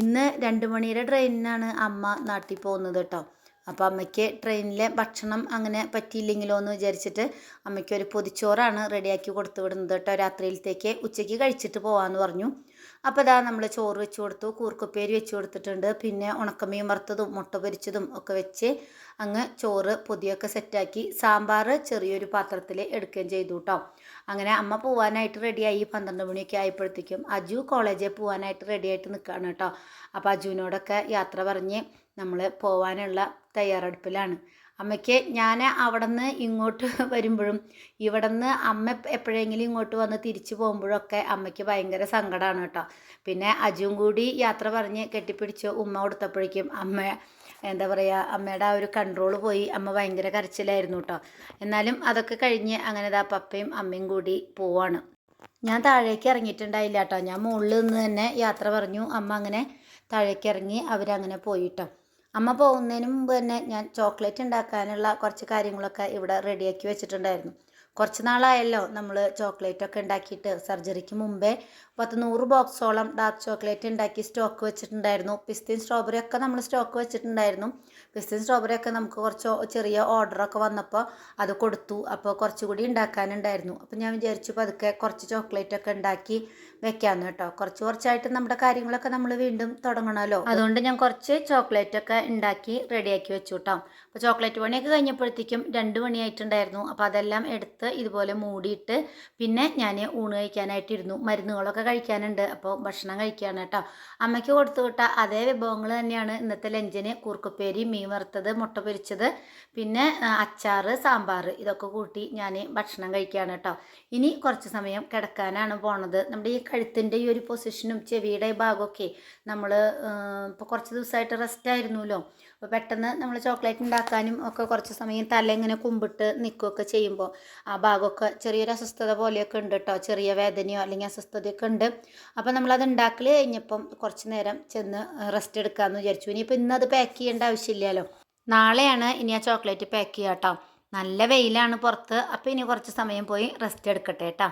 ഇന്ന് രണ്ട് മണിയുടെ ട്രെയിനിനാണ് അമ്മ നാട്ടിൽ പോകുന്നത് കേട്ടോ. അപ്പോൾ അമ്മയ്ക്ക് ട്രെയിനിലെ ഭക്ഷണം അങ്ങനെ പറ്റിയില്ലെങ്കിലോ എന്ന് വിചാരിച്ചിട്ട് അമ്മയ്ക്ക് ഒരു പൊതിച്ചോറാണ് റെഡിയാക്കി കൊടുത്തു വിടുന്നത് കേട്ടോ. രാത്രിയിലത്തേക്ക് ഉച്ചയ്ക്ക് കഴിച്ചിട്ട് പോകാമെന്ന് പറഞ്ഞു. അപ്പോൾ ഇതാ നമ്മൾ ചോറ് വെച്ച് കൊടുത്തു കൂർക്കപ്പേരി വെച്ച് കൊടുത്തിട്ടുണ്ട്. പിന്നെ ഉണക്കമീൻ വറുത്തതും മുട്ട പൊരിച്ചതും ഒക്കെ വെച്ച് അങ്ങ് ചോറ് പൊതിയൊക്കെ സെറ്റാക്കി സാമ്പാർ ചെറിയൊരു പാത്രത്തിൽ എടുക്കുകയും ചെയ്തു കേട്ടോ അങ്ങനെ അമ്മ പോവാനായിട്ട് റെഡിയായി. പന്ത്രണ്ട് മണിയൊക്കെ ആയപ്പോഴത്തേക്കും അജു കോളേജിൽ പോകാനായിട്ട് റെഡിയായിട്ട് നിൽക്കുകയാണ് കേട്ടോ അപ്പോൾ അജുവിനോടൊക്കെ യാത്ര പറഞ്ഞ് നമ്മൾ പോവാനുള്ള തയ്യാറെടുപ്പിലാണ്. അമ്മയ്ക്ക് ഞാൻ അവിടെ നിന്ന് ഇങ്ങോട്ട് വരുമ്പോഴും ഇവിടെ നിന്ന് അമ്മ എപ്പോഴെങ്കിലും ഇങ്ങോട്ട് വന്ന് തിരിച്ചു പോകുമ്പോഴൊക്കെ അമ്മയ്ക്ക് ഭയങ്കര സങ്കടമാണ് കേട്ടോ. പിന്നെ അജുവും കൂടി യാത്ര പറഞ്ഞ് കെട്ടിപ്പിടിച്ച് ഉമ്മ കൊടുത്തപ്പോഴേക്കും അമ്മ എന്താ പറയുക അമ്മയുടെ ആ ഒരു കൺട്രോൾ പോയി. അമ്മ ഭയങ്കര കരച്ചിലായിരുന്നു കേട്ടോ. എന്നാലും അതൊക്കെ കഴിഞ്ഞ് അങ്ങനെ ദാ പപ്പയും അമ്മയും കൂടി പോവാണ്. ഞാൻ താഴേക്ക് ഇറങ്ങിയിട്ടുണ്ടായില്ല കേട്ടോ. ഞാൻ മുകളിൽ നിന്ന് തന്നെ യാത്ര പറഞ്ഞു. അമ്മ അങ്ങനെ താഴേക്ക് ഇറങ്ങി അവരങ്ങനെ പോയിട്ടോ അമ്മ പോകുന്നതിന് മുമ്പ് തന്നെ ഞാൻ ചോക്ലേറ്റ് ഉണ്ടാക്കാനുള്ള കുറച്ച് കാര്യങ്ങളൊക്കെ ഇവിടെ റെഡിയാക്കി വെച്ചിട്ടുണ്ടായിരുന്നു. കുറച്ച് നാളായല്ലോ നമ്മൾ ചോക്ലേറ്റ് ഒക്കെ ഉണ്ടാക്കിയിട്ട് സർജറിക്ക് മുമ്പേ. പത്ത് നൂറ് ബോക്സോളം ഡാർക്ക് ചോക്ലേറ്റ് ഉണ്ടാക്കി സ്റ്റോക്ക് വെച്ചിട്ടുണ്ടായിരുന്നു. പിസ്തീൻ സ്ട്രോബെറി ഒക്കെ നമ്മൾ സ്റ്റോക്ക് വെച്ചിട്ടുണ്ടായിരുന്നു. പിസ്തീൻ സ്ട്രോബെറി ഒക്കെ നമുക്ക് കുറച്ച് ചെറിയ ഓർഡറൊക്കെ വന്നപ്പോൾ അത് കൊടുത്തു. അപ്പോൾ കുറച്ചുകൂടി ഉണ്ടാക്കാനുണ്ടായിരുന്നു. അപ്പോൾ ഞാൻ വിചാരിച്ചു പതുക്കെ കുറച്ച് ചോക്ലേറ്റ് ഒക്കെ ഉണ്ടാക്കി വെക്കാമെന്ന് കേട്ടോ. കുറച്ച് കുറച്ചായിട്ട് നമ്മുടെ കാര്യങ്ങളൊക്കെ നമ്മൾ വീണ്ടും തുടങ്ങണമല്ലോ. അതുകൊണ്ട് ഞാൻ കുറച്ച് ചോക്ലേറ്റ് ഒക്കെ ഉണ്ടാക്കി റെഡിയാക്കി വെച്ചു കേട്ടോ. അപ്പോൾ ചോക്ലേറ്റ് പണിയൊക്കെ കഴിഞ്ഞപ്പോഴത്തേക്കും രണ്ട് മണിയായിട്ടുണ്ടായിരുന്നു. അപ്പോൾ അതെല്ലാം എടുത്ത് ഇതുപോലെ മൂടിയിട്ട് പിന്നെ ഞാൻ ഊണ് കഴിക്കാനായിട്ട് ഇരുന്നു മരുന്നുകളൊക്കെ കഴിക്കാനുണ്ട്. അപ്പോൾ ഭക്ഷണം കഴിക്കുകയാണ് കേട്ടോ. അമ്മയ്ക്ക് കൊടുത്തു വിട്ട അതേ വിഭവങ്ങൾ തന്നെയാണ് ഇന്നത്തെ ലഞ്ചിന്. കൂർക്കപ്പേരി മീൻ വറുത്തത് മുട്ട പൊരിച്ചത് പിന്നെ അച്ചാറ് സാമ്പാർ ഇതൊക്കെ കൂട്ടി ഞാൻ ഭക്ഷണം കഴിക്കുകയാണ് കേട്ടോ. ഇനി കുറച്ച് സമയം കിടക്കാനാണ് പോണത്. നമ്മുടെ ഈ കഴുത്തിന്റെ ഈ ഒരു പൊസിഷനും ചെവിയുടെ ഭാഗമൊക്കെ നമ്മൾ ഇപ്പോൾ കുറച്ച് ദിവസമായിട്ട് റെസ്റ്റ് ആയിരുന്നല്ലോ. അപ്പോൾ പെട്ടെന്ന് നമ്മൾ ചോക്ലേറ്റ് ഉണ്ടാക്കാനും ഒക്കെ കുറച്ച് സമയം തല ഇങ്ങനെ കുമ്പിട്ട് നിൽക്കുകയൊക്കെ ചെയ്യുമ്പോൾ ആ ഭാഗമൊക്കെ ചെറിയൊരു അസ്വസ്ഥത പോലെയൊക്കെ ഉണ്ട് കേട്ടോ ചെറിയ വേദനയോ അല്ലെങ്കിൽ അസ്വസ്ഥതയൊക്കെ ഉണ്ട്. അപ്പോൾ നമ്മളത് ഉണ്ടാക്കൽ കഴിഞ്ഞപ്പം കുറച്ച് നേരം ചെന്ന് റെസ്റ്റ് എടുക്കാമെന്ന് വിചാരിച്ചു. ഇനിയിപ്പോൾ ഇന്നത് പാക്ക് ചെയ്യേണ്ട ആവശ്യമില്ലല്ലോ. നാളെയാണ് ഇനി ആ ചോക്ലേറ്റ് പാക്ക് ചെയ്യുക കേട്ടോ നല്ല വെയിലാണ് പുറത്ത്. അപ്പോൾ ഇനി കുറച്ച് സമയം പോയി റെസ്റ്റ് എടുക്കട്ടെ കേട്ടോ